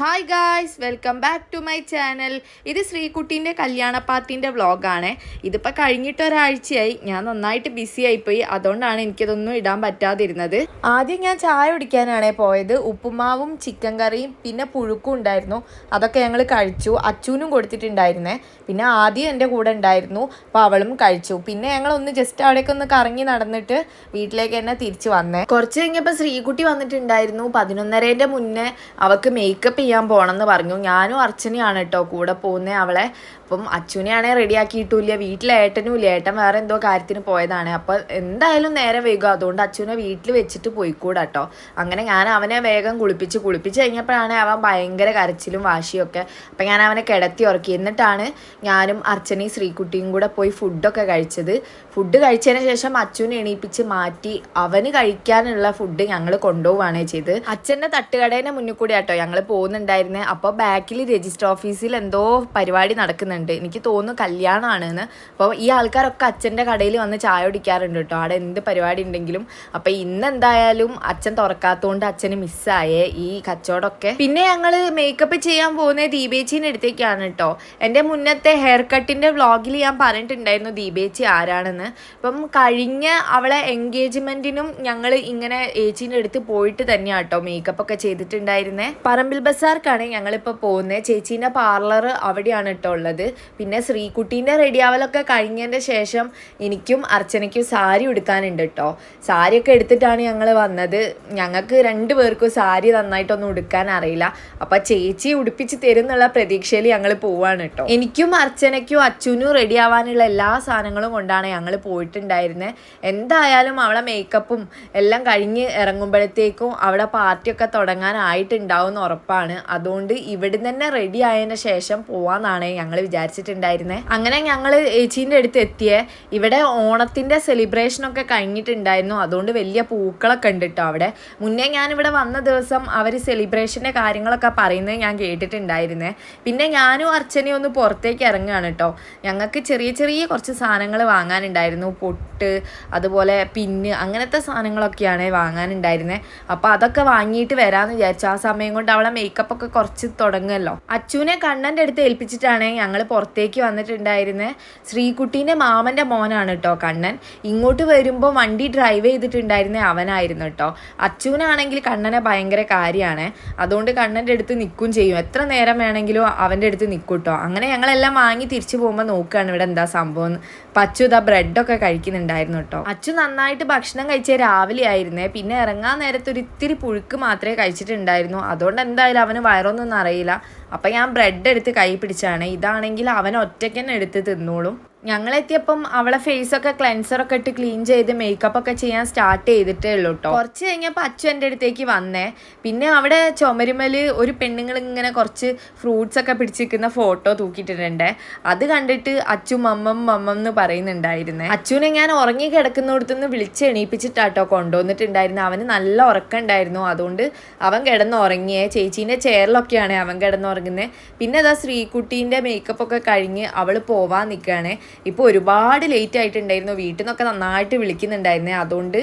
Hi guys welcome back to my channel ഇത് ശ്രീകുട്ടീന്റെ കല്യാണ പാർട്ടീന്റെ വ്ളോഗാണ് ഇതിപ്പോൾ കഴിഞ്ഞിട്ട് ഒരാഴ്ചയായി ഞാൻ നന്നായിട്ട് ബിസി ആയിപ്പോയി. അതുകൊണ്ടാണ് എനിക്കതൊന്നും ഇടാൻ പറ്റാതിരുന്നത്. ആദ്യം ഞാൻ ചായ കുടിക്കാനാണ് പോയത്. ഉപ്പുമാവും ചിക്കൻ കറിയും പിന്നെ പുഴുക്കും ഉണ്ടായിരുന്നു. അതൊക്കെ ഞങ്ങൾ കഴിച്ചു. അച്ചൂനും കൊടുത്തിട്ടുണ്ടായിരുന്നേ. പിന്നെ ആദ്യം എന്റെ കൂടെ ഉണ്ടായിരുന്നു. അപ്പോൾ അവളും കഴിച്ചു. പിന്നെ ഞങ്ങൾ ഒന്ന് ജസ്റ്റ് അവിടേക്ക് ഒന്ന് കറങ്ങി നടന്നിട്ട് വീട്ടിലേക്ക് തന്നെ തിരിച്ചു വന്നേ. കുറച്ച് കഴിഞ്ഞപ്പോൾ ശ്രീകുട്ടി വന്നിട്ടുണ്ടായിരുന്നു. പതിനൊന്നരേന്റെ മുന്നേ അവൾക്ക് മേക്കപ്പ് ചെയ്യാൻ പോകണമെന്ന് പറഞ്ഞു. ഞാനും അർച്ചനയാണ് കേട്ടോ കൂടെ പോകുന്നത് അവളെ. അപ്പം അച്ഛനെയാണെ റെഡിയാക്കിയിട്ടില്ല. വീട്ടിൽ ഏട്ടനും ഇല്ല. ഏട്ടൻ വേറെ എന്തോ കാര്യത്തിന് പോയതാണ്. അപ്പോൾ എന്തായാലും നേരെ വൈകും. അതുകൊണ്ട് അച്ഛനെ വീട്ടിൽ വെച്ചിട്ട് പോയിക്കൂടാ കേട്ടോ അങ്ങനെ ഞാൻ അവനെ വേഗം കുളിപ്പിച്ച് കുളിപ്പിച്ച് കഴിഞ്ഞപ്പോഴാണ് അവൻ ഭയങ്കര കരച്ചിലും വാശിയും ഒക്കെ. അപ്പം ഞാൻ അവനെ കിടത്തി ഉറക്കി. എന്നിട്ടാണ് ഞാനും അർച്ചനയും ശ്രീകുട്ടിയും കൂടെ പോയി ഫുഡൊക്കെ കഴിച്ചത്. ഫുഡ് കഴിച്ചതിന് ശേഷം അച്ഛനെ എണീപ്പിച്ച് മാറ്റി അവന് കഴിക്കാനുള്ള ഫുഡ് ഞങ്ങൾ കൊണ്ടുപോവുകയാണ് ചെയ്ത് അച്ഛന്റെ തട്ടുകടേന്റെ മുന്നിൽ കൂടി കേട്ടോ ഞങ്ങൾ പോകുന്നുണ്ടായിരുന്നത് അപ്പോൾ ബാക്കിൽ രജിസ്റ്റർ ഓഫീസിൽ എന്തോ പരിപാടി നടക്കുന്നുണ്ട്. എനിക്ക് തോന്നുന്നു കല്യാണമാണെന്ന് അപ്പോൾ ഈ ആൾക്കാരൊക്കെ അച്ഛന്റെ കടയിൽ വന്ന് ചായ കുടിക്കാറുണ്ട് കേട്ടോ. അവിടെ എന്ത് പരിപാടി ഉണ്ടെങ്കിലും. അപ്പോൾ ഇന്ന് എന്തായാലും അച്ഛൻ തുറക്കാത്തതുകൊണ്ട് അച്ഛന് മിസ്സായേ ഈ കച്ചവടമൊക്കെ. പിന്നെ ഞങ്ങൾ മേക്കപ്പ് ചെയ്യാൻ പോകുന്നത് ദീപേച്ചീന്റെ അടുത്തേക്കാണ് കേട്ടോ. എന്റെ മുന്നത്തെ ഹെയർ കട്ടിന്റെ വ്ളോഗിൽ ഞാൻ പറഞ്ഞിട്ടുണ്ടായിരുന്നു ദീപേച്ചി ആരാണെന്ന്. അപ്പം കഴിഞ്ഞ അവളെ എൻഗേജ്മെന്റിനും ഞങ്ങൾ ഇങ്ങനെ ഏച്ചീന്റെ അടുത്ത് പോയിട്ട് തന്നെയാണ് കേട്ടോ മേക്കപ്പ് ഒക്കെ ചെയ്തിട്ടുണ്ടായിരുന്നേ. പറമ്പിൽ ബസാർക്കാണ് ഞങ്ങളിപ്പോൾ പോകുന്നത് ചേച്ചീന്റെ പാർലർ അവിടെയാണ് കേട്ടോ ഉള്ളത്. പിന്നെ ശ്രീകുട്ടീന്റെ റെഡിയാവലൊക്കെ കഴിഞ്ഞതിന്റെ ശേഷം എനിക്കും അർച്ചനയ്ക്കും സാരി ഉടുക്കാനുണ്ട് കേട്ടോ സാരിയൊക്കെ എടുത്തിട്ടാണ് ഞങ്ങൾ വന്നത്. ഞങ്ങൾക്ക് രണ്ടു പേർക്കും സാരി നന്നായിട്ടൊന്നും ഉടുക്കാൻ അറിയില്ല. അപ്പോൾ ചേച്ചി ഉടുപ്പിച്ച് തരും എന്നുള്ള പ്രതീക്ഷയിൽ ഞങ്ങൾ പോവാണ് കേട്ടോ എനിക്കും അർച്ചനയ്ക്കും അച്ഛനും റെഡി ആവാനുള്ള എല്ലാ സാധനങ്ങളും കൊണ്ടാണ് ഞങ്ങൾ പോയിട്ടുണ്ടായിരുന്നത് എന്തായാലും അവളെ മേക്കപ്പും എല്ലാം കഴിഞ്ഞ് ഇറങ്ങുമ്പോഴത്തേക്കും അവിടെ പാർട്ടിയൊക്കെ തുടങ്ങാനായിട്ടുണ്ടാവും എന്ന് ഉറപ്പാണ്. അതുകൊണ്ട് ഇവിടുന്ന് തന്നെ റെഡി ആയതിനു ശേഷം പോവാന്നാണ് ഞങ്ങൾ വിചാരിച്ചിട്ടുണ്ടായിരുന്നത് അങ്ങനെ ഞങ്ങൾ ഏച്ചീന്റെ അടുത്ത് എത്തിയ. ഇവിടെ ഓണത്തിന്റെ സെലിബ്രേഷനൊക്കെ കഴിഞ്ഞിട്ടുണ്ടായിരുന്നു. അതുകൊണ്ട് വലിയ പൂക്കളൊക്കെ ഉണ്ട് കേട്ടോ അവിടെ. മുന്നേ ഞാനിവിടെ വന്ന ദിവസം അവർ സെലിബ്രേഷന്റെ കാര്യങ്ങളൊക്കെ പറയുന്നത് ഞാൻ കേട്ടിട്ടുണ്ടായിരുന്നേ. പിന്നെ ഞാനും അർച്ചനയും ഒന്ന് പുറത്തേക്ക് ഇറങ്ങുകയാണ് കേട്ടോ ഞങ്ങൾക്ക് ചെറിയ ചെറിയ കുറച്ച് സാധനങ്ങൾ വാങ്ങാനുണ്ടായിരുന്നു. പൊട്ട് അതുപോലെ പിന്ന് അങ്ങനത്തെ സാധനങ്ങളൊക്കെയാണ് വാങ്ങാനുണ്ടായിരുന്നത് അപ്പോൾ അതൊക്കെ വാങ്ങിയിട്ട് വരാമെന്ന് വിചാരിച്ചു. ആ സമയം കൊണ്ട് അവളെ മേക്കപ്പ് ഒക്കെ കുറച്ച് തുടങ്ങുമല്ലോ. അച്ചുവിനെ കണ്ണന്റെ അടുത്ത് ഏൽപ്പിച്ചിട്ടാണ് ഞങ്ങൾ പുറത്തേക്ക് വന്നിട്ടുണ്ടായിരുന്നത് ശ്രീകുട്ടീന്റെ മാമന്റെ മോനാണ് കേട്ടോ കണ്ണൻ. ഇങ്ങോട്ട് വരുമ്പോൾ വണ്ടി ഡ്രൈവ് ചെയ്തിട്ടുണ്ടായിരുന്നത് അവനായിരുന്നു കേട്ടോ അച്ചുവിനാണെങ്കിൽ കണ്ണനെ ഭയങ്കര കാര്യമാണ്. അതുകൊണ്ട് കണ്ണന്റെ അടുത്ത് നിൽക്കും ചെയ്യും. എത്ര നേരം വേണമെങ്കിലും അവന്റെ അടുത്ത് നിൽക്കും കേട്ടോ അങ്ങനെ ഞങ്ങളെല്ലാം വാങ്ങി തിരിച്ചു പോകുമ്പോൾ നോക്കുകയാണ് ഇവിടെ എന്താ സംഭവം അച്ചു ഇതാ ബ്രെഡൊക്കെ കഴിക്കുന്നുണ്ടായിരുന്നു കേട്ടോ അച്ചു നന്നായിട്ട് ഭക്ഷണം കഴിച്ച രാവിലെ ആയിരുന്നേ. പിന്നെ ഇറങ്ങാൻ നേരത്ത് ഒരു ഇത്തിരി പുഴുക്ക് മാത്രമേ കഴിച്ചിട്ടുണ്ടായിരുന്നു. അതുകൊണ്ട് എന്തായാലും അവന് വയറൊന്നും അറിയില്ല അപ്പം ഞാൻ ബ്രെഡ് എടുത്ത് കൈ പിടിച്ചാണ്. ഇതാണെങ്കിൽ അവൻ ഒറ്റയ്ക്ക് തന്നെ എടുത്ത് തിന്നോളും. ഞങ്ങളെത്തിയപ്പം അവളെ ഫേസ് ഫേസൊക്കെ ക്ലെൻസറൊക്കെ ഇട്ട് ക്ലീൻ ചെയ്ത് മേക്കപ്പ് ഒക്കെ ചെയ്യാൻ സ്റ്റാർട്ട് ചെയ്തിട്ടേ ഉള്ളൂ കേട്ടോ കുറച്ച് കഴിഞ്ഞപ്പോൾ അച്ഛൻ എന്റെ അടുത്തേക്ക് വന്നേ. പിന്നെ അവിടെ ചുമരുമൽ ഒരു പെണ്ണുങ്ങൾ ഇങ്ങനെ കുറച്ച് ഫ്രൂട്ട്സ് ഒക്കെ പിടിച്ചിരിക്കുന്ന ഫോട്ടോ തൂക്കിയിട്ടിട്ടുണ്ട്. അത് കണ്ടിട്ട് അച്ചു മമ്മം മമ്മം എന്ന് പറയുന്നുണ്ടായിരുന്നേ. അച്ചുവിനെ ഞാൻ ഉറങ്ങി കിടക്കുന്നിടത്തുനിന്ന് വിളിച്ച് എണീപ്പിച്ചിട്ടാട്ടോ കൊണ്ടുവന്നിട്ടുണ്ടായിരുന്നു. അവന് നല്ല ഉറക്കമുണ്ടായിരുന്നു. അതുകൊണ്ട് അവൻ കിടന്ന് കിടന്നുറങ്ങിയേ. ചേച്ചീന്റെ ചെയറിലൊക്കെയാണ് അവൻ കിടന്നുറങ്ങുന്നത് പിന്നെ അതാ ശ്രീകുട്ടീന്റെ മേക്കപ്പ് ഒക്കെ കഴിഞ്ഞ് അവൾ പോവാൻ നിൽക്കുകയാണ് ഇപ്പോൾ ഒരുപാട് ലേറ്റ് ആയിട്ടുണ്ടായിരുന്നു. വീട്ടിൽ നിന്നൊക്കെ നന്നായിട്ട് വിളിക്കുന്നുണ്ടായിരുന്നേ. അതുകൊണ്ട്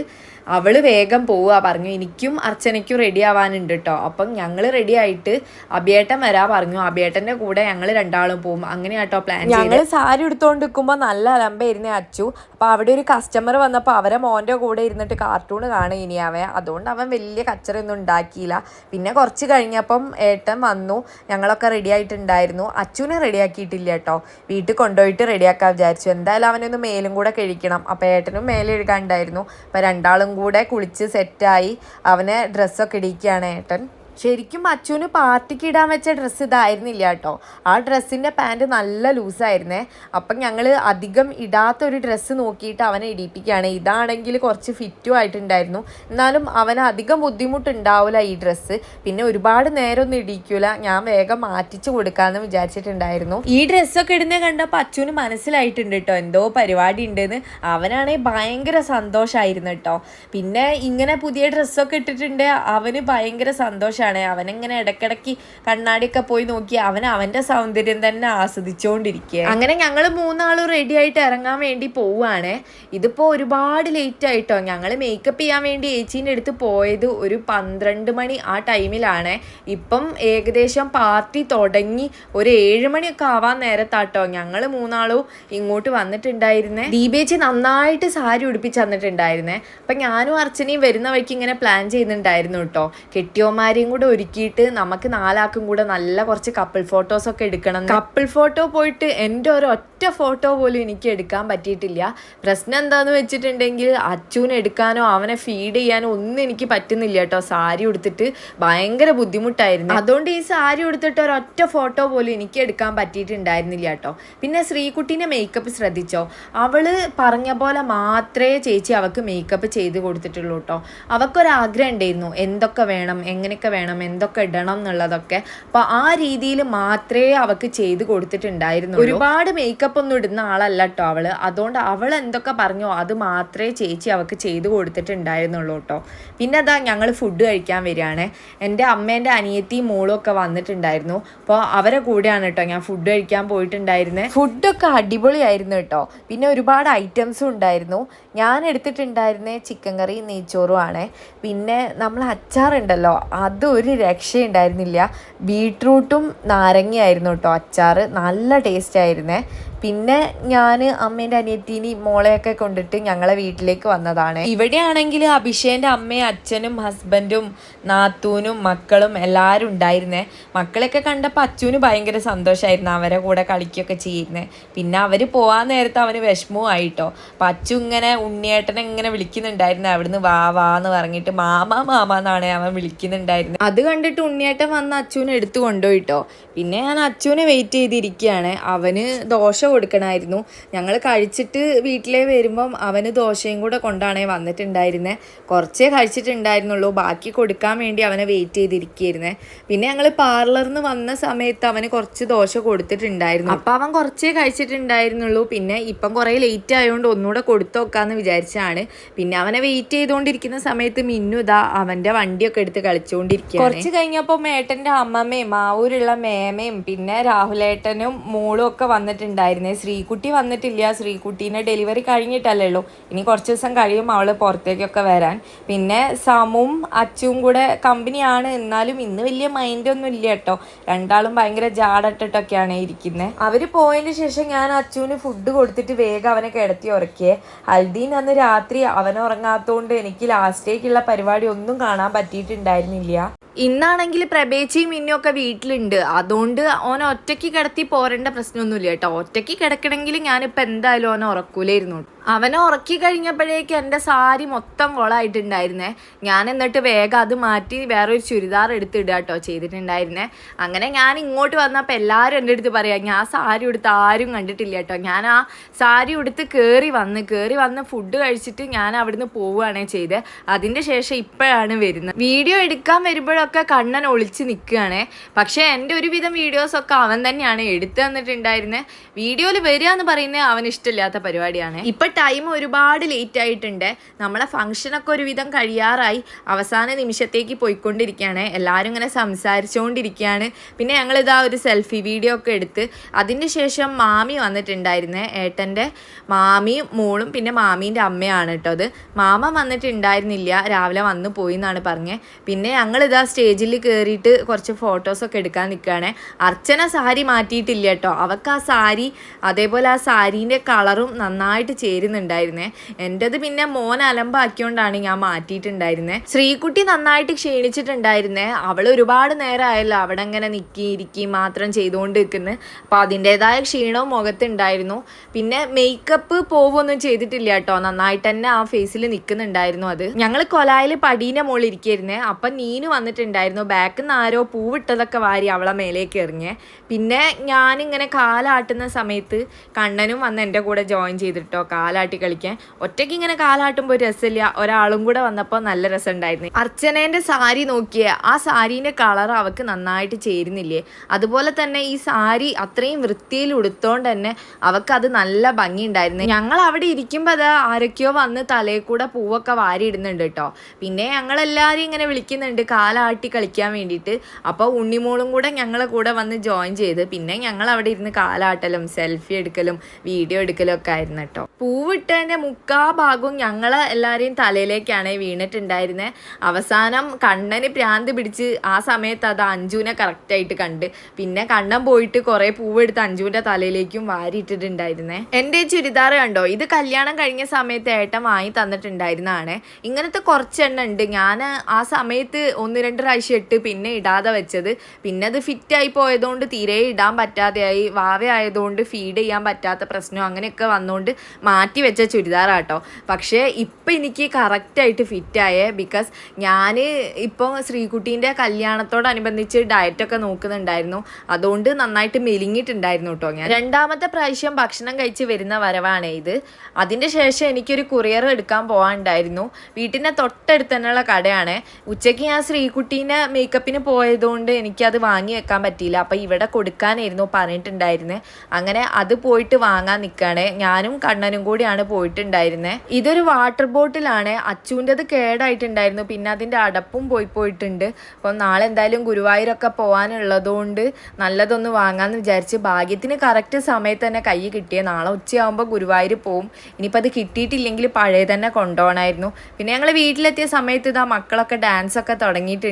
അവൾ വേഗം പോവുക. പറഞ്ഞു എനിക്കും അർച്ചനയ്ക്കും റെഡി ആവാനുണ്ട് കേട്ടോ അപ്പം ഞങ്ങൾ റെഡി ആയിട്ട് അഭിയേട്ടൻ വരാ. പറഞ്ഞു അഭിയേട്ടന്റെ കൂടെ ഞങ്ങൾ രണ്ടാളും പോകും അങ്ങനെയാട്ടോ പ്ലാൻ ഞങ്ങൾ സാരി എടുത്തുകൊണ്ട് നിൽക്കുമ്പോൾ നല്ല അലമ്പായിരുന്നേ അച്ചു. അപ്പോൾ അവിടെ ഒരു കസ്റ്റമർ വന്നപ്പോൾ അവരെ മോന്റെ കൂടെ ഇരുന്നിട്ട് കാർട്ടൂൺ കാണുക ഇനി അവൻ അതുകൊണ്ട് അവൻ വലിയ കച്ചറയൊന്നും ഉണ്ടാക്കിയില്ല. പിന്നെ കുറച്ച് കഴിഞ്ഞപ്പം ഏട്ടൻ വന്നു. ഞങ്ങളൊക്കെ റെഡി ആയിട്ടുണ്ടായിരുന്നു. അച്ചുവിനെ റെഡി ആക്കിയിട്ടില്ല കേട്ടോ വീട്ടിൽ കൊണ്ടുപോയിട്ട് റെഡിയാക്കാൻ വിചാരിച്ചു. എന്തായാലും അവനൊന്ന് മേലും കൂടെ കഴിക്കണം. അപ്പോൾ ഏട്ടനും മേലെ എഴുകാണ്ടായിരുന്നു അപ്പോൾ രണ്ടാളും കൂടെ കുളിച്ച് സെറ്റായി അവനെ ഡ്രസ്സൊക്കെ ഇടിക്കുകയാണ് ഏട്ടൻ. ശരിക്കും അച്ചുവിന് പാർട്ടിക്ക് ഇടാൻ വെച്ച ഡ്രസ്സ് ഇതായിരുന്നില്ല കേട്ടോ. ആ ഡ്രസ്സിന്റെ പാന്റ് നല്ല ലൂസായിരുന്നേ അപ്പം ഞങ്ങൾ അധികം ഇടാത്തൊരു ഡ്രസ്സ് നോക്കിയിട്ട് അവനെ ഇടിപ്പിക്കുകയാണ്. ഇതാണെങ്കിൽ കുറച്ച് ഫിറ്റും ആയിട്ടുണ്ടായിരുന്നു. എന്നാലും അവന് അധികം ബുദ്ധിമുട്ടുണ്ടാവില്ല ഈ ഡ്രസ്സ് പിന്നെ ഒരുപാട് നേരമൊന്നും ഇടിക്കൂല. ഞാൻ വേഗം മാറ്റിച്ച് കൊടുക്കാമെന്ന് വിചാരിച്ചിട്ടുണ്ടായിരുന്നു. ഈ ഡ്രസ്സൊക്കെ ഇടുന്നത് കണ്ടപ്പോൾ അച്ചുവിന് മനസ്സിലായിട്ടുണ്ട് കേട്ടോ. എന്തോ പരിപാടി ഉണ്ടെന്ന്. അവനാണെങ്കിൽ ഭയങ്കര സന്തോഷമായിരുന്നു കേട്ടോ. പിന്നെ ഇങ്ങനെ പുതിയ ഡ്രസ്സൊക്കെ ഇട്ടിട്ടുണ്ട്. അവന് ഭയങ്കര സന്തോഷമാണ് ഇഷ്ടമാണ് അവനിങ്ങനെ ഇടയ്ക്കിടയ്ക്ക് കണ്ണാടിയൊക്കെ പോയി നോക്കി അവൻ അവന്റെ സൗന്ദര്യം തന്നെ ആസ്വദിച്ചുകൊണ്ടിരിക്കുക അങ്ങനെ ഞങ്ങൾ മൂന്നാളും റെഡി ആയിട്ട് ഇറങ്ങാൻ വേണ്ടി പോവുകയാണ് ഇതിപ്പോൾ ഒരുപാട് ലേറ്റ് ആയിട്ടോ. ഞങ്ങൾ മേക്കപ്പ് ചെയ്യാൻ വേണ്ടി ഏച്ചീന്റെ അടുത്ത് പോയത് ഒരു പന്ത്രണ്ട് മണി ആ ടൈമിലാണ് ഇപ്പം ഏകദേശം പാർട്ടി തുടങ്ങി ഒരു ഏഴ് മണിയൊക്കെ ആവാൻ നേരത്താട്ടോ. ഞങ്ങൾ മൂന്നാളും ഇങ്ങോട്ട് വന്നിട്ടുണ്ടായിരുന്നേ. ദീപേച്ചി നന്നായിട്ട് സാരി ഉടുപ്പിച്ച് തന്നിട്ടുണ്ടായിരുന്നേ. അപ്പം ഞാനും അർച്ചനയും വരുന്ന വഴിക്ക് ഇങ്ങനെ പ്ലാൻ ചെയ്യുന്നുണ്ടായിരുന്നു കേട്ടോ കെട്ടിയോമാരെയും കൂടെ ഒരുക്കിയിട്ട് നമുക്ക് നാലാക്കും കൂടെ നല്ല കുറച്ച് കപ്പിൾ ഫോട്ടോസ് ഒക്കെ എടുക്കണം കപ്പിൾ ഫോട്ടോ പോയിട്ട് എന്റെ ഒരു ഒറ്റ ഫോട്ടോ പോലും എനിക്ക് എടുക്കാൻ പറ്റിയിട്ടില്ല. പ്രശ്നം എന്താണെന്ന് വെച്ചിട്ടുണ്ടെങ്കിൽ അച്ചുവിനെ എടുക്കാനോ അവനെ ഫീഡ് ചെയ്യാനോ ഒന്നും എനിക്ക് പറ്റുന്നില്ല കേട്ടോ. സാരി ഉടുത്തിട്ട് ഭയങ്കര ബുദ്ധിമുട്ടായിരുന്നു. അതുകൊണ്ട് ഈ സാരി ഉടുത്തിട്ട് ഒരൊറ്റ ഫോട്ടോ പോലും എനിക്ക് എടുക്കാൻ പറ്റിയിട്ടുണ്ടായിരുന്നില്ല കേട്ടോ. പിന്നെ ശ്രീകുട്ടീന്റെ മേക്കപ്പ് ശ്രദ്ധിച്ചോ? അവൾ പറഞ്ഞ പോലെ മാത്രമേ ചേച്ചി അവൾക്ക് മേക്കപ്പ് ചെയ്ത് കൊടുത്തിട്ടുള്ളൂ കേട്ടോ. അവൾക്കൊരാഗ്രഹം ഉണ്ടായിരുന്നു. എന്തൊക്കെ വേണം എങ്ങനെയൊക്കെ വേണം എന്തൊക്കെ ഇടണം എന്നുള്ളതൊക്കെ. അപ്പോൾ ആ രീതിയിൽ മാത്രമേ അവൾക്ക് ചെയ്ത് കൊടുത്തിട്ടുണ്ടായിരുന്നു ഒരുപാട് മേക്കപ്പ് ഒന്നും ഇടുന്ന ആളല്ല കേട്ടോ അവൾ. അതുകൊണ്ട് അവൾ എന്തൊക്കെ പറഞ്ഞോ അത് മാത്രമേ ചേച്ചി അവൾക്ക് ചെയ്തു കൊടുത്തിട്ടുണ്ടായിരുന്നുള്ളൂ കേട്ടോ പിന്നെ അതാ ഞങ്ങൾ ഫുഡ് കഴിക്കാൻ വരികയാണ്. എന്റെ അമ്മേന്റെ അനിയത്തി മോളും ഒക്കെ വന്നിട്ടുണ്ടായിരുന്നു. അപ്പോൾ അവരെ കൂടെയാണ് കേട്ടോ ഞാൻ ഫുഡ് കഴിക്കാൻ പോയിട്ടുണ്ടായിരുന്നത് ഫുഡൊക്കെ അടിപൊളിയായിരുന്നു കേട്ടോ പിന്നെ ഒരുപാട് ഐറ്റംസും ഉണ്ടായിരുന്നു. ഞാൻ എടുത്തിട്ടുണ്ടായിരുന്ന ചിക്കൻ കറി നെയ്ച്ചോറും ആണ്. പിന്നെ നമ്മൾ അച്ചാറുണ്ടല്ലോ അതൊരു രക്ഷയുണ്ടായിരുന്നില്ല. ബീട്രൂട്ടും നാരങ്ങയായിരുന്നു കേട്ടോ അച്ചാർ നല്ല ടേസ്റ്റ് ആയിരുന്നേ. പിന്നെ ഞാൻ അമ്മേന്റെ അനിയത്തിനി മോളെയൊക്കെ കൊണ്ടിട്ട് ഞങ്ങളെ വീട്ടിലേക്ക് വന്നതാണ്. ഇവിടെയാണെങ്കിൽ അഭിഷേന്റെ അമ്മയും അച്ഛനും ഹസ്ബൻഡും നാത്തൂനും മക്കളും എല്ലാവരും ഉണ്ടായിരുന്നേ. മക്കളെയൊക്കെ കണ്ടപ്പോൾ അച്ഛന് ഭയങ്കര സന്തോഷമായിരുന്നു അവരെ കൂടെ കളിക്കുകയൊക്കെ ചെയ്യുന്നത് പിന്നെ അവർ പോകാൻ നേരത്ത് അവന് വിഷമവും ആയിട്ടോ അപ്പം അച്ചു ഇങ്ങനെ ഉണ്ണിയേട്ടനെ ഇങ്ങനെ വിളിക്കുന്നുണ്ടായിരുന്നു. അവിടുന്ന് വാ വാ എന്ന് പറഞ്ഞിട്ട് മാമ മാമ എന്നാണ് അവൻ വിളിക്കുന്നുണ്ടായിരുന്നത് അത് കണ്ടിട്ട് ഉണ്ണിയേട്ടൻ വന്ന് അച്ചുവിനെ എടുത്തു കൊണ്ടുപോയിട്ടോ. പിന്നെ ഞാൻ അച്ചുവിനെ വെയിറ്റ് ചെയ്തിരിക്കുകയാണ്. അവന് ദോശ കൊടുക്കണമായിരുന്നു ഞങ്ങൾ കഴിച്ചിട്ട് വീട്ടിലേ വരുമ്പം അവന് ദോശയും കൂടെ കൊണ്ടാണേ വന്നിട്ടുണ്ടായിരുന്നത് കുറച്ചേ കഴിച്ചിട്ടുണ്ടായിരുന്നുള്ളൂ. ബാക്കി കൊടുക്കാൻ വേണ്ടി അവനെ വെയിറ്റ് ചെയ്തിരിക്കുകയായിരുന്നേ. പിന്നെ ഞങ്ങൾ പാർലറിൽ നിന്ന് വന്ന സമയത്ത് അവന് കുറച്ച് ദോശ കൊടുത്തിട്ടുണ്ടായിരുന്നു. അപ്പം അവൻ കുറച്ചേ കഴിച്ചിട്ടുണ്ടായിരുന്നുള്ളൂ. പിന്നെ ഇപ്പം കുറേ ലേറ്റ് ആയതുകൊണ്ട് ഒന്നുകൂടെ കൊടുത്തു നോക്കാമെന്ന് വിചാരിച്ചാണ്. പിന്നെ അവനെ വെയിറ്റ് ചെയ്തുകൊണ്ടിരിക്കുന്ന സമയത്ത് മിന്നു ഇതാ അവന്റെ വണ്ടിയൊക്കെ എടുത്ത് കളിച്ചുകൊണ്ടിരിക്കുക കുറച്ച് കഴിഞ്ഞപ്പോൾ മേട്ടന്റെ അമ്മമ്മയും മാവൂരുള്ള മേമയും പിന്നെ രാഹുലേട്ടനും മോളും ഒക്കെ വന്നിട്ടുണ്ടായിരുന്നേ. ശ്രീകുട്ടി വന്നിട്ടില്ല. ശ്രീകുട്ടീനെ ഡെലിവറി കഴിഞ്ഞിട്ടല്ലേ ഉള്ളൂ. ഇനി കുറച്ച് ദിവസം കഴിയും അവൾ പുറത്തേക്കൊക്കെ വരാൻ. പിന്നെ സമും അച്ചും കൂടെ കമ്പനിയാണ്. എന്നാലും ഇന്ന് വലിയ മൈൻഡ് ഒന്നും ഇല്ല കേട്ടോ. രണ്ടാളും ഭയങ്കര ജാടട്ടിട്ടൊക്കെയാണ് ഇരിക്കുന്നത് അവർ പോയതിന് ശേഷം ഞാൻ അച്ചുവിന് ഫുഡ് കൊടുത്തിട്ട് വേഗം അവനെ കിടത്തി ഉറക്കിയേ. ഹൽദീൻ അന്ന് രാത്രി അവൻ ഉറങ്ങാത്തതുകൊണ്ട് എനിക്ക് ലാസ്റ്റേക്കുള്ള പരിപാടി ഒന്നും കാണാൻ പറ്റിയിട്ടുണ്ടായിരുന്നില്ല. ഇന്നാണെങ്കിൽ പ്രഭേച്ചിയും മിന്നുമൊക്കെ ഒക്കെ വീട്ടിലുണ്ട്. അതുകൊണ്ട് ഓനെ ഒറ്റയ്ക്ക് കിടത്തി പോരേണ്ട പ്രശ്നമൊന്നുമില്ല കേട്ടോ. ഒറ്റയ്ക്ക് കിടക്കണമെങ്കിൽ ഞാനിപ്പോൾ എന്തായാലും ഓനെ ഉറക്കൂലായിരുന്നു അവനെ ഉറക്കി കഴിഞ്ഞപ്പോഴേക്ക് എന്റെ സാരി മൊത്തം കൊളായിട്ടുണ്ടായിരുന്നേ. ഞാൻ എന്നിട്ട് വേഗം അത് മാറ്റി വേറൊരു ചുരിദാർ എടുത്തിടുക കേട്ടോ ചെയ്തിട്ടുണ്ടായിരുന്നേ. അങ്ങനെ ഞാൻ ഇങ്ങോട്ട് വന്നപ്പോൾ എല്ലാവരും എന്റെ അടുത്ത് പറയാം ഞാൻ സാരി ഉടുത്ത് ആരും കണ്ടിട്ടില്ല കേട്ടോ. ഞാൻ ആ സാരി ഉടുത്ത് കയറി വന്ന് കയറി വന്ന് ഫുഡ് കഴിച്ചിട്ട് ഞാൻ അവിടുന്ന് പോവുകയാണ് ചെയ്തത് അതിന്റെ ശേഷം ഇപ്പോഴാണ് വരുന്നത്. വീഡിയോ എടുക്കാൻ വരുമ്പോഴൊക്കെ കണ്ണൻ ഒളിച്ച് നിൽക്കുകയാണ്. പക്ഷേ എന്റെ ഒരുവിധം വീഡിയോസൊക്കെ അവൻ തന്നെയാണ് എടുത്തു തന്നിട്ടുണ്ടായിരുന്നത് വീഡിയോയിൽ വരിക എന്ന് പറയുന്നത് അവന് ഇഷ്ടമില്ലാത്ത പരിപാടിയാണ്. ഇപ്പം ടൈം ഒരുപാട് ലേറ്റ് ആയിട്ടുണ്ട്. നമ്മളെ ഫംഗ്ഷനൊക്കെ ഒരുവിധം കഴിയാറായി. അവസാന നിമിഷത്തേക്ക് പോയിക്കൊണ്ടിരിക്കുകയാണ്. എല്ലാവരും ഇങ്ങനെ സംസാരിച്ചുകൊണ്ടിരിക്കുകയാണ് പിന്നെ ഞങ്ങളിതാ ഒരു സെൽഫി വീഡിയോ ഒക്കെ എടുത്ത് അതിന് ശേഷം മാമി വന്നിട്ടുണ്ടായിരുന്നേ. ഏട്ടന്റെ മാമിയും മോളും പിന്നെ മാമീന്റെ അമ്മയാണ് കേട്ടോ അത്. മാമ വന്നിട്ടുണ്ടായിരുന്നില്ല. രാവിലെ വന്നു പോയി എന്നാണ് പറഞ്ഞത് പിന്നെ ഞങ്ങളിതാ സ്റ്റേജിൽ കയറിയിട്ട് കുറച്ച് ഫോട്ടോസൊക്കെ എടുക്കാൻ നിൽക്കുകയാണ് അർച്ചന സാരി മാറ്റിയിട്ടില്ല കേട്ടോ. അവൾക്ക് ആ സാരി അതേപോലെ ആ സാരീന്റെ കളറും നന്നായിട്ട് ചേരുന്നുണ്ടായിരുന്നേ. എന്റെത് പിന്നെ മോൻ അലമ്പാക്കിയോണ്ടാണ് ഞാൻ മാറ്റിയിട്ടുണ്ടായിരുന്നത് ശ്രീകുട്ടി നന്നായിട്ട് ക്ഷീണിച്ചിട്ടുണ്ടായിരുന്നേ. അവൾ ഒരുപാട് നേരമായല്ലോ അവിടെ അങ്ങനെ നിൽക്കി ഇരിക്കി മാത്രം ചെയ്തുകൊണ്ട് നിൽക്കുന്നത് അപ്പോൾ അതിന്റെതായ ക്ഷീണവും മുഖത്തുണ്ടായിരുന്നു. പിന്നെ മേക്കപ്പ് പോവൊന്നും ചെയ്തിട്ടില്ല കേട്ടോ. നന്നായിട്ട് തന്നെ ആ ഫേസിൽ നിൽക്കുന്നുണ്ടായിരുന്നു അത്. ഞങ്ങൾ കൊലായിൽ പടീന്റെ മുകളിൽ ഇരിക്കായിരുന്നേ. അപ്പം നീന് വന്നിട്ടുണ്ടായിരുന്നു ബാക്കിൽ നിന്ന് ആരോ പൂവിട്ടതൊക്കെ വാരി അവളെ മേലേക്ക് എറിഞ്ഞേ. പിന്നെ ഞാനിങ്ങനെ കാലാട്ടുന്ന സമയത്ത് കണ്ണനും വന്ന് എന്റെ കൂടെ ജോയിൻ ചെയ്തിട്ടോ കാലാട്ടി കളിക്കാൻ. ഒറ്റയ്ക്ക് ഇങ്ങനെ കാലാട്ടുമ്പോൾ രസമില്ല. ഒരാളും കൂടെ വന്നപ്പോൾ നല്ല രസമുണ്ടായിരുന്നു. അർച്ചനേന്റെ സാരി നോക്കിയേ ആ സാരീന്റെ കളർ അവൾക്ക് നന്നായിട്ട് ചേരുന്നില്ലേ? അതുപോലെ തന്നെ ഈ സാരി അത്രയും വൃത്തിയിൽ ഉടുത്തോണ്ട് തന്നെ അവൾക്ക് അത് നല്ല ഭംഗിയുണ്ടായിരുന്നു ഞങ്ങൾ അവിടെ ഇരിക്കുമ്പോൾ അത് ആരൊക്കെയോ വന്ന് തലയിൽ കൂടെ പൂവൊക്കെ വാരി ഇടുന്നുണ്ട് കേട്ടോ. പിന്നെ ഞങ്ങളെല്ലാവരും ഇങ്ങനെ വിളിക്കുന്നുണ്ട് കാലാട്ടി ആട്ടി കളിക്കാൻ വേണ്ടിയിട്ട്. അപ്പോൾ ഉണ്ണിമോളും കൂടെ ഞങ്ങളെ കൂടെ വന്ന് ജോയിൻ ചെയ്ത് പിന്നെ ഞങ്ങൾ അവിടെ ഇരുന്ന് കാലാട്ടലും സെൽഫി എടുക്കലും വീഡിയോ എടുക്കലും ഒക്കെ ആയിരുന്നു കേട്ടോ. പൂവിട്ടതിന്റെ മുക്കാ ഭാഗവും ഞങ്ങളെ എല്ലാവരെയും തലയിലേക്കാണ് വീണിട്ടുണ്ടായിരുന്നത് അവസാനം കണ്ണന് പ്രാന്ത് പിടിച്ച് ആ സമയത്ത് അത് അഞ്ജുവിനെ കറക്റ്റായിട്ട് കണ്ട്. പിന്നെ കണ്ണൻ പോയിട്ട് കുറേ പൂവെടുത്ത് അഞ്ജുവിന്റെ തലയിലേക്കും വാരിയിട്ടിട്ടുണ്ടായിരുന്നേ. എന്റെ ചുരിദാർ കണ്ടോ? ഇത് കല്യാണം കഴിഞ്ഞ സമയത്ത് ഏട്ടൻ വാങ്ങി തന്നിട്ടുണ്ടായിരുന്നതാണ് ഇങ്ങനത്തെ കുറച്ചെണ്ണം ഉണ്ട്. ഞാൻ ആ സമയത്ത് ഒന്ന് രണ്ട് പ്രാവശ്യം ഇട്ട് പിന്നെ ഇടാതെ വെച്ചത്. പിന്നെ അത് ഫിറ്റായി പോയതുകൊണ്ട് തീരെ ഇടാൻ പറ്റാതെയായി. വാവ ആയതുകൊണ്ട് ഫീഡ് ചെയ്യാൻ പറ്റാത്ത പ്രശ്നം അങ്ങനെയൊക്കെ വന്നുകൊണ്ട് മാറ്റി വെച്ച ചുരിദാറാട്ടോ. പക്ഷേ ഇപ്പം എനിക്ക് കറക്റ്റായിട്ട് ഫിറ്റായേ ബിക്കോസ് ഞാൻ ഇപ്പോൾ ശ്രീകുട്ടീന്റെ കല്യാണത്തോടനുബന്ധിച്ച് ഡയറ്റൊക്കെ നോക്കുന്നുണ്ടായിരുന്നു. അതുകൊണ്ട് നന്നായിട്ട് മെലിഞ്ഞിട്ടുണ്ടായിരുന്നു കേട്ടോ ഞാൻ. രണ്ടാമത്തെ പ്രാവശ്യം ഭക്ഷണം കഴിച്ച് വരുന്ന വരവാണ് ഇത്. അതിന്റെ ശേഷം എനിക്കൊരു കുറിയർ എടുക്കാൻ പോകാനുണ്ടായിരുന്നു വീട്ടിന്റെ തൊട്ടടുത്ത് തന്നെയുള്ള കടയാണ്. ഉച്ചയ്ക്ക് ഞാൻ ശ്രീകുട്ടീനെ മേക്കപ്പിന് പോയതുകൊണ്ട് എനിക്കത് വാങ്ങി വെക്കാൻ പറ്റിയില്ല. അപ്പോൾ ഇവിടെ കൊടുക്കാനായിരുന്നു പറഞ്ഞിട്ടുണ്ടായിരുന്നത് അങ്ങനെ അത് പോയിട്ട് വാങ്ങാൻ നിൽക്കുകയാണ് ഞാനും കണ്ണനും കൂടിയാണ് പോയിട്ടുണ്ടായിരുന്നത് ഇതൊരു വാട്ടർ ബോട്ടിലാണ് അച്ചുവിന്റെത് കേടായിട്ടുണ്ടായിരുന്നു. പിന്നെ അതിന്റെ അടപ്പും പോയി പോയിട്ടുണ്ട്. അപ്പം നാളെ എന്തായാലും ഗുരുവായൂരൊക്കെ പോകാനുള്ളതുകൊണ്ട് നല്ലതൊന്ന് വാങ്ങാമെന്ന് വിചാരിച്ച് ഭാഗ്യത്തിന് കറക്റ്റ് സമയത്ത് തന്നെ കൈ കിട്ടിയ. നാളെ ഉച്ചയാകുമ്പോൾ ഗുരുവായൂർ പോവും. ഇനിയിപ്പോൾ അത് കിട്ടിയിട്ടില്ലെങ്കിൽ പഴയ തന്നെ കൊണ്ടുപോകണമായിരുന്നു പിന്നെ ഞങ്ങൾ വീട്ടിലെത്തിയ സമയത്ത് ഇതാ മക്കളൊക്കെ ഡാൻസ് ഒക്കെ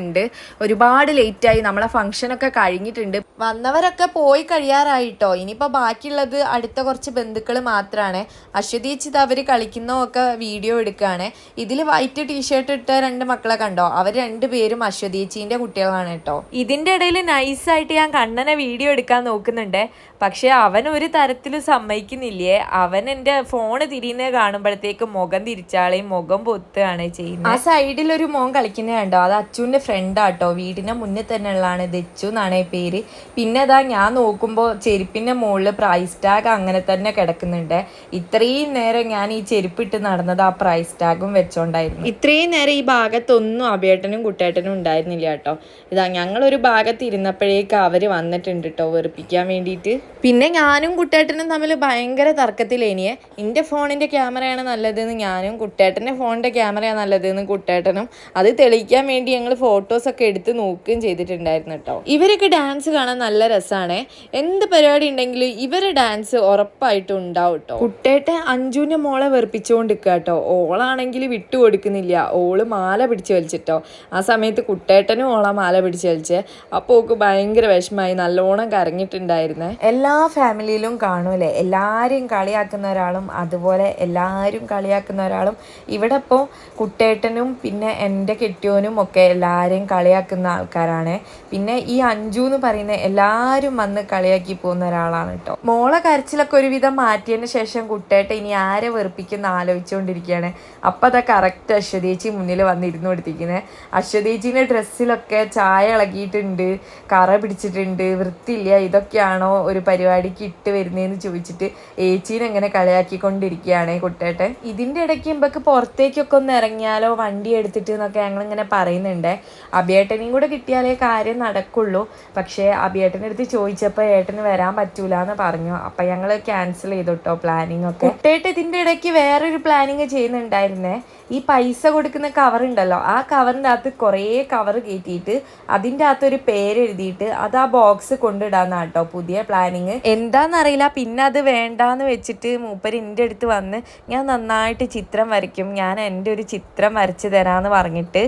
തുടങ്ങിയിട്ടുണ്ട് ഒരുപാട് ലേറ്റായി നമ്മളെ ഫംഗ്ഷനൊക്കെ കഴിഞ്ഞിട്ടുണ്ട്. വന്നവരൊക്കെ പോയി കഴിയാറായിട്ടോ? ഇനിയിപ്പോൾ ബാക്കിയുള്ളത് അടുത്ത കുറച്ച് ബന്ധുക്കൾ മാത്രമാണ് അശ്വതീച്ചിത് അവർ കളിക്കുന്നതൊക്കെ വീഡിയോ എടുക്കുകയാണ് ഇതിൽ വൈറ്റ് ടീഷർട്ട് ഇട്ട രണ്ട് മക്കളെ കണ്ടോ? അവർ രണ്ടുപേരും അശ്വതീച്ചീന്റെ കുട്ടികളാണ് കേട്ടോ. ഇതിന്റെ ഇടയിൽ നൈസായിട്ട് ഞാൻ കണ്ണനെ വീഡിയോ എടുക്കാൻ നോക്കുന്നുണ്ട്. പക്ഷേ അവൻ ഒരു തരത്തിലും സമ്മതിക്കുന്നില്ലേ? അവൻ എന്റെ ഫോണ് തിരിയുന്നത് കാണുമ്പോഴത്തേക്ക് മുഖം തിരിച്ചാളെയും മുഖം പൊത്തുകയാണ് ചെയ്യുന്നത്. ആ സൈഡിൽ ഒരു മോൻ കളിക്കുന്നത് കണ്ടോ? അത് അച്ചുവിന്റെ ഫ്രണ്ടാട്ടോ വീടിന്റെ മുന്നിൽ തന്നെ ഉള്ളതാണ് ദച്ചു എന്നാണ് പേര്. പിന്നെ അതാ ഞാൻ നോക്കുമ്പോൾ ചെരുപ്പിന്റെ മുകളിൽ പ്രൈസ് ടാഗ് അങ്ങനെ തന്നെ കിടക്കുന്നുണ്ട്. ഇത്രയും നേരം ഞാൻ ഈ ചെരുപ്പിട്ട് നടന്നത് ആ പ്രൈസ് ടാഗും വെച്ചോണ്ടായിരുന്നു. ഇത്രയും നേരം ഈ ഭാഗത്തൊന്നും അഭിയേട്ടനും കുട്ടേട്ടനും ഉണ്ടായിരുന്നില്ല കേട്ടോ. ഇതാ ഞങ്ങളൊരു ഭാഗത്ത് ഇരുന്നപ്പോഴേക്ക് അവർ വന്നിട്ടുണ്ട് കേട്ടോ വെറുപ്പിക്കാൻ വേണ്ടിയിട്ട്. പിന്നെ ഞാനും കുട്ടേട്ടനും തമ്മിൽ ഭയങ്കര തർക്കത്തിലേനിയെ എന്റെ ഫോണിന്റെ ക്യാമറയാണ് നല്ലതെന്ന് ഞാനും കുട്ടേട്ടന്റെ ഫോണിന്റെ ക്യാമറയാണ് നല്ലതെന്ന് കുട്ടേട്ടനും. അത് തെളിയിക്കാൻ വേണ്ടി ഞങ്ങൾ ഫോട്ടോസൊക്കെ എടുത്ത് നോക്കുകയും ചെയ്തിട്ടുണ്ടായിരുന്നു കേട്ടോ. ഇവരൊക്കെ ഡാൻസ് കാണാൻ നല്ല രസമാണ് എന്ത് പരിപാടി ഉണ്ടെങ്കിലും ഇവരെ ഡാൻസ് ഉറപ്പായിട്ടും ഉണ്ടാവും കേട്ടോ. കുട്ടേട്ടൻ അഞ്ജുവിന്റെ മോളെ വെറുപ്പിച്ചുകൊണ്ടിരിക്കുക കേട്ടോ. ഓളാണെങ്കിൽ വിട്ടു കൊടുക്കുന്നില്ല. ഓൾ മാല പിടിച്ച് വലിച്ചിട്ടോ. ആ സമയത്ത് കുട്ടേട്ടനും ഓള മാല പിടിച്ച് വലിച്ച്. അപ്പോൾ ഓക്ക് ഭയങ്കര വിഷമായി. നല്ലോണം കരഞ്ഞിട്ടുണ്ടായിരുന്നേ. എല്ലാ ഫാമിലിയിലും കാണൂലേ. എല്ലാവരെയും കളിയാക്കുന്ന ഒരാളും അതുപോലെ എല്ലാവരും കളിയാക്കുന്ന ഒരാളും. ഇവിടെ ഇപ്പോൾ കുട്ടേട്ടനും പിന്നെ എന്റെ കെട്ടിയോനും ഒക്കെ എല്ലാവരെയും കളിയാക്കുന്ന ആൾക്കാരാണ്. പിന്നെ ഈ അഞ്ചു എന്ന് പറയുന്ന എല്ലാവരും വന്ന് കളിയാക്കി പോകുന്ന ഒരാളാണ് കേട്ടോ. മോളെ കരച്ചിലൊക്കെ ഒരുവിധം മാറ്റിയതിന് ശേഷം കുട്ടേട്ട ഇനി ആരെ വെറുപ്പിക്കുന്ന ആലോചിച്ചുകൊണ്ടിരിക്കുകയാണ്. അപ്പം അതാ കറക്റ്റ് അശ്വതേച്ചി മുന്നിൽ വന്നിരുന്നു കൊടുത്തിരിക്കുന്നത് അശ്വതേച്ചിന്റെ ഡ്രസ്സിലൊക്കെ ചായ ഇളകിയിട്ടുണ്ട് കറ പിടിച്ചിട്ടുണ്ട് വൃത്തിയില്ല ഇതൊക്കെയാണോ ഒരു പരിപാടിക്ക് ഇട്ട് വരുന്നതെന്ന് ചോദിച്ചിട്ട് ഏച്ചീനെ ഇങ്ങനെ കളിയാക്കിക്കൊണ്ടിരിക്കുകയാണ് കുട്ടേട്ടൻ ഇതിന്റെ ഇടയ്ക്ക് ഇമ്പക്ക് പുറത്തേക്കൊക്കെ ഒന്ന് ഇറങ്ങിയാലോ വണ്ടി എടുത്തിട്ട് എന്നൊക്കെ ഞങ്ങളിങ്ങനെ പറയുന്നുണ്ട്. അഭിയേട്ടനെയും കൂടെ കിട്ടിയാലേ കാര്യം നടക്കുള്ളൂ. പക്ഷേ അഭിയേട്ടന്റെ അടുത്ത് ചോദിച്ചപ്പോൾ ഏട്ടന് വരാൻ പറ്റൂല എന്ന് പറഞ്ഞു. അപ്പം ഞങ്ങൾ ക്യാൻസൽ ചെയ്തു കേട്ടോ പ്ലാനിങ് ഒക്കെ. കുട്ടേട്ട് ഇതിന്റെ ഇടയ്ക്ക് വേറൊരു പ്ലാനിങ് ചെയ്യുന്നുണ്ടായിരുന്നേ. ഈ പൈസ കൊടുക്കുന്ന കവർ ഉണ്ടല്ലോ. ആ കവറിന്റെ അകത്ത് കുറേ കവർ കയറ്റിയിട്ട് അതിന്റെ അകത്തൊരു പേര് എഴുതിയിട്ട് അത് ആ ബോക്സ് കൊണ്ടിടാന്നാ കേട്ടോ പുതിയ പ്ലാനിങ് എന്താണെന്നറിയില്ല പിന്നെ അത് വേണ്ടാന്ന് വെച്ചിട്ട് മൂപ്പർ എന്റെ അടുത്ത് വന്ന് ഞാൻ നന്നായിട്ട് ചിത്രം വരയ്ക്കും. ഞാൻ എന്റെ ഒരു ചിത്രം വരച്ച് തരാമെന്ന് പറഞ്ഞിട്ട്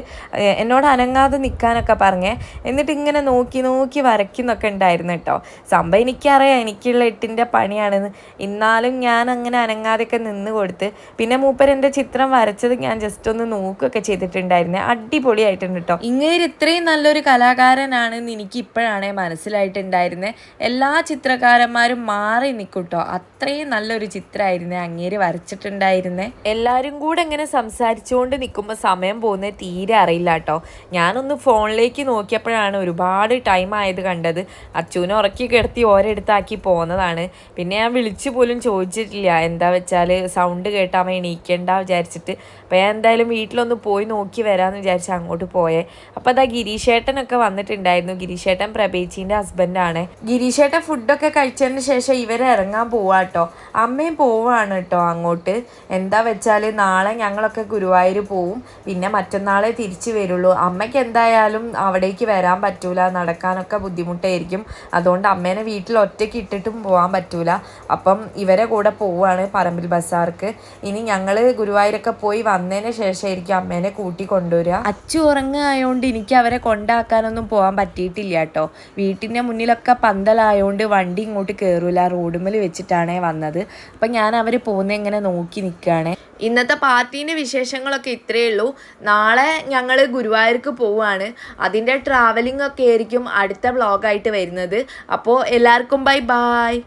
എന്നോട് എന്നോട് അനങ്ങാതെ നിൽക്കാനൊക്കെ പറഞ്ഞേ എന്നിട്ട് ഇങ്ങനെ നോക്കി നോക്കി വരയ്ക്കുന്നൊക്കെ ഉണ്ടായിരുന്നു കേട്ടോ. സംഭവം എനിക്കറിയാം എനിക്കുള്ള എട്ടിന്റെ പണിയാണെന്ന്. എന്നാലും ഞാൻ അങ്ങനെ അനങ്ങാതെയൊക്കെ നിന്ന് കൊടുത്ത് പിന്നെ മൂപ്പർ എന്റെ ചിത്രം വരച്ചത് ഞാൻ ജസ്റ്റ് ഒന്ന് നോക്കുകയൊക്കെ ചെയ്തിട്ടുണ്ടായിരുന്നേ. അടിപൊളിയായിട്ടുണ്ട് കേട്ടോ. ഇങ്ങനെ ഇത്രയും നല്ലൊരു കലാകാരനാണെന്ന് എനിക്ക് ഇപ്പോഴാണേ മനസ്സിലായിട്ടുണ്ടായിരുന്നത് എല്ലാ ചിത്രകാരന്മാരും മാറി നിൽക്കൂട്ടോ അത്രയും നല്ലൊരു ചിത്രമായിരുന്നേ അങ്ങേര് വരച്ചിട്ടുണ്ടായിരുന്നേ. എല്ലാവരും കൂടെ ഇങ്ങനെ സംസാരിച്ചുകൊണ്ട് നിൽക്കുമ്പോൾ സമയം പോകുന്നത് തീരെ അറിയില്ല കേട്ടോ. ഞാനൊന്ന് ഫോണിലേക്ക് നോക്കിയപ്പോഴാണ് ഒരുപാട് ടൈം ആയത് കണ്ടത്. അച്ചുവിനെ ഉറക്കി കിടത്തി ഓരെടുത്താക്കി പോകുന്നതാണ് പിന്നെ ഞാൻ വിളിച്ചു പോലും ചോദിച്ചിട്ടില്ല. എന്താ വെച്ചാൽ സൗണ്ട് കേട്ടാൽ എണീക്കണ്ട വിചാരിച്ചിട്ട്. അപ്പോൾ ഞാൻ എന്തായാലും വീട്ടിലൊന്ന് പോയി നോക്കി വരാമെന്ന് വിചാരിച്ച് അങ്ങോട്ട് പോയേ. അപ്പോൾ അതാ ഗിരീഷേട്ടനൊക്കെ വന്നിട്ടുണ്ടായിരുന്നു. ഗിരീഷേട്ടൻ പ്രഭേച്ചീന്റെ ഹസ്ബൻഡാണ് ഗിരീഷേട്ടൻ ഫുഡൊക്കെ കഴിച്ചതിന് ശേഷം ഇവരെ ഇറങ്ങാൻ പോവാട്ടോ അമ്മയും പോവാണ് കേട്ടോ അങ്ങോട്ട്. എന്താ വെച്ചാൽ നാളെ ഞങ്ങളൊക്കെ ഗുരുവായൂർ പോവും. പിന്നെ മറ്റന്നാളെ തിരിച്ചു വരുള്ളൂ. അമ്മയ്ക്ക് എന്തായാലും അവിടേക്ക് വരാൻ പറ്റൂല നടക്കാനൊക്കെ ബുദ്ധിമുട്ടായിരിക്കും. അതുകൊണ്ട് അമ്മേനെ വീട്ടിൽ ഒറ്റയ്ക്ക് ഇട്ടിട്ടും പോകാൻ പറ്റൂല. അപ്പം ഇവരെ കൂടെ പോവുകയാണ് പറമ്പിൽ ബസാർക്ക്. ഇനി ഞങ്ങൾ ഗുരുവായൂരൊക്കെ പോയി വന്നതിന് ശേഷമായിരിക്കും അമ്മേനെ കൂട്ടി കൊണ്ടുവരിക. അച്ചു ഉറങ്ങായതുകൊണ്ട് എനിക്ക് അവരെ കൊണ്ടാക്കാനൊന്നും പോകാൻ പറ്റിയിട്ടില്ല കേട്ടോ. വീട്ടിന്റെ മുന്നിലൊക്കെ പന്തലായതുകൊണ്ട് വണ്ടി ഇങ്ങോട്ട് കയറൂല റോഡുമ്മൽ വെച്ചിട്ടാണ് വന്നത്. അപ്പം ഞാൻ അവർ പോകുന്ന ഇങ്ങനെ നോക്കി നിൽക്കുകയാണ് ഇന്നത്തെ പാർട്ടീന്റെ വിശേഷങ്ങളൊക്കെ ഇത്രയേ ഉള്ളൂ. നാളെ ഞങ്ങൾ ഗുരുവായൂർക്ക് പോവുകയാണ് അതിന്റെ ട്രാവലിംഗ് ഒക്കെ ആയിരിക്കും അടുത്ത വ്ളോഗായിട്ട് വരുന്നത്. അപ്പോൾ എല്ലാവർക്കും ബൈ ബായ്